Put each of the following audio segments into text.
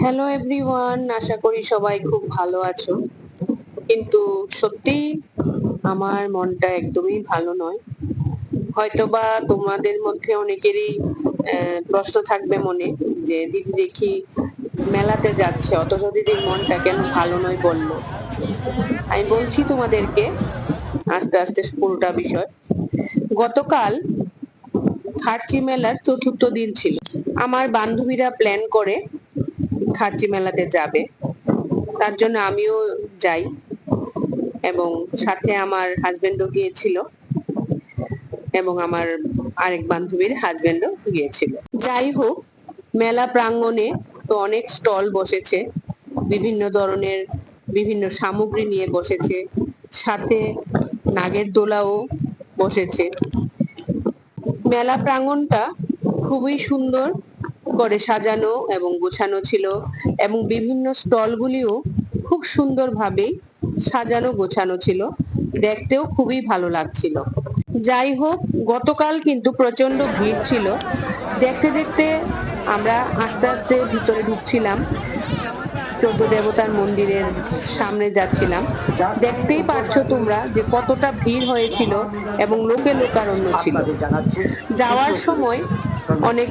Hello everyone আশা করি সবাই খুব ভালো আছো। কিন্তু সত্যিই আমার মনটা একদমই ভালো নয়। হয়তোবা তোমাদের মধ্যে অনেকেরই প্রশ্ন থাকবে মনে যে, দিদি দেখি মেলাতে যাচ্ছে, অথচ দিদির মনটা কেন ভালো নয় বলল? আমি বলছি তোমাদেরকে, আস্তে আস্তে পুরোটা বিষয়। গতকাল খার্চি মেলার চতুর্থ দিন ছিল। আমার বান্ধবীরা প্ল্যান করে খার্চি মেলাতে যাবে। তার জন্য আমিও যাই এবং সাথে আমার হাজবেন্ডও গিয়েছিল এবং আমার আরেক বান্ধবীর হাজবেন্ডও গিয়েছিল। যাই হোক, মেলা প্রাঙ্গণে তো অনেক স্টল বসেছে, বিভিন্ন ধরনের বিভিন্ন সামগ্রী নিয়ে বসেছে, সাথে নাগের দোলাও বসেছে। মেলা প্রাঙ্গণটা খুবই সুন্দর করে সাজানো এবং গোছানো ছিল এবং বিভিন্ন স্টলগুলিও খুব সুন্দরভাবেই সাজানো গোছানো ছিল। দেখতেও খুবই ভালো লাগছিল। যাই হোক, গতকাল কিন্তু প্রচণ্ড ভিড় ছিল। দেখতে দেখতে আমরা আস্তে আস্তে ভিতরে ঢুকছিলাম। চোদ্দ দেবতার মন্দিরের সামনে যাচ্ছিলাম। দেখতেই পারছ তোমরা যে কতটা ভিড় হয়েছিল এবং লোকে লোকারণ্য ছিল। যাওয়ার সময় অনেক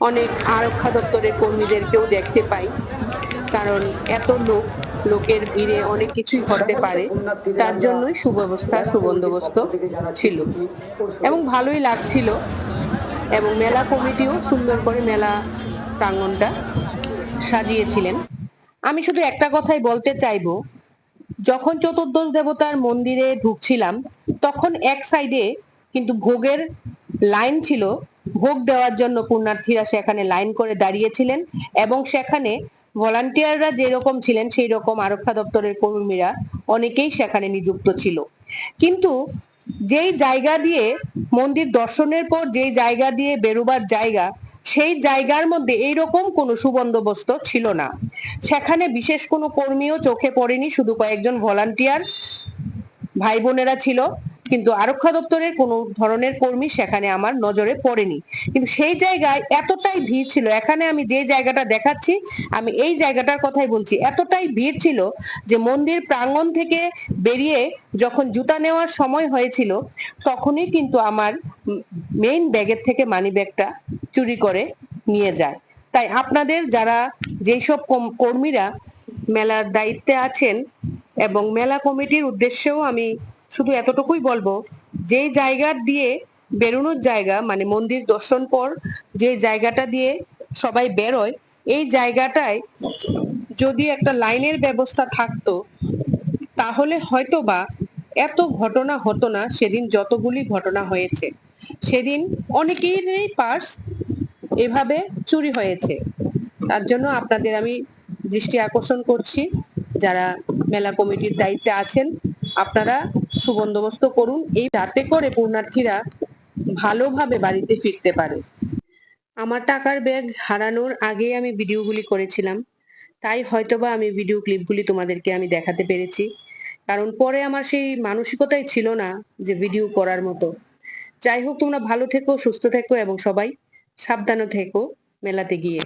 অনেক আরক্ষা দপ্তরের কর্মীদেরকেও দেখতে পাই। কারণ এত লোক, লোকের ভিড়ে অনেক কিছুই ঘটতে পারে। তার জন্যই সুব্যবস্থা, সুবন্দোবস্ত ছিল। এবং ভালোই লাগছিল। এবং মেলা কমিটিও সুন্দর করে মেলা প্রাঙ্গনটা সাজিয়েছিলেন। আমি শুধু একটা কথাই বলতে চাইব। যখন চতুর্দশ দেবতার মন্দিরে ঢুকছিলাম, তখন এক সাইডে কিন্তু ভোগের লাইন ছিল ভোগ দেওয়ার জন্য পুণ্যার্থীরা সেখানে লাইন করে দাঁড়িয়েছিলেন এবং সেখানে ভলান্টিয়াররা যেরকম ছিলেন, সেই রকম আরক্ষা দপ্তরের কর্মীরা অনেকেই সেখানে নিযুক্ত ছিল। কিন্তু যেই জায়গা দিয়ে মন্দির দর্শনের পর যেই জায়গা দিয়ে বেরোবার জায়গা, সেই জায়গার মধ্যে এইরকম কোনো সুবন্দোবস্ত ছিল না। সেখানে বিশেষ কোনো কর্মীও চোখে পড়েনি, শুধু কয়েকজন ভলান্টিয়ার ভাই বোনেরা ছিল। কিন্তু আরক্ষা দপ্তরের কোনো ধরনের কর্মী সেখানে আমার নজরে পড়েনি। কিন্তু সেই জায়গায় এতটাই ভিড় ছিল, এখানে আমি যে জায়গাটা দেখাচ্ছি, আমি এই জায়গাটার কথাই বলছি, এতটাই ভিড় ছিল যে মন্দির প্রাঙ্গণ থেকে বেরিয়ে যখন জুতা নেওয়ার সময় হয়েছিল, তখনই কিন্তু আমার মেইন ব্যাগের থেকে মানি ব্যাগটা চুরি করে নিয়ে যায়। তাই আপনাদের যারা যেসব কর্মীরা মেলার দায়িত্বে আছেন এবং মেলা কমিটির উদ্দেশ্যেও আমি শুধু এতটুকুই বলব, যে জায়গা দিয়ে বেরোনোর জায়গা মানে মন্দির দর্শন পর যে জায়গাটা দিয়ে সবাই বেরোয়, এই জায়গাটায় যদি একটা লাইনের ব্যবস্থা থাকতো, তাহলে হয়তো বা এত ঘটনা হতো না, সেদিন যতগুলি ঘটনা হয়েছে। সেদিন অনেকেরই পার্স এভাবে চুরি হয়েছে। তার জন্য আপনাদের আমি দৃষ্টি আকর্ষণ করছি, যারা মেলা কমিটির দায়িত্বে আছেন, আপনারা সুবন্দোবস্ত করুন, এই যাতে করে পুণ্যার্থীরা ভালোভাবে বাড়িতে ফিরতে পারে। আমার টাকার ব্যাগ হারানোর আগে আমি ভিডিওগুলি করেছিলাম। তাই হয়তোবা আমি ভিডিও ক্লিপগুলি তোমাদেরকে আমি দেখাতে পেরেছি। কারণ পরে আমার সেই মানসিকতাই ছিল না যে ভিডিও করার মতো। যাই হোক, তোমরা ভালো থেকো, সুস্থ থেকো এবং সবাই সাবধানে থেকো। মেলাতে গিয়ে।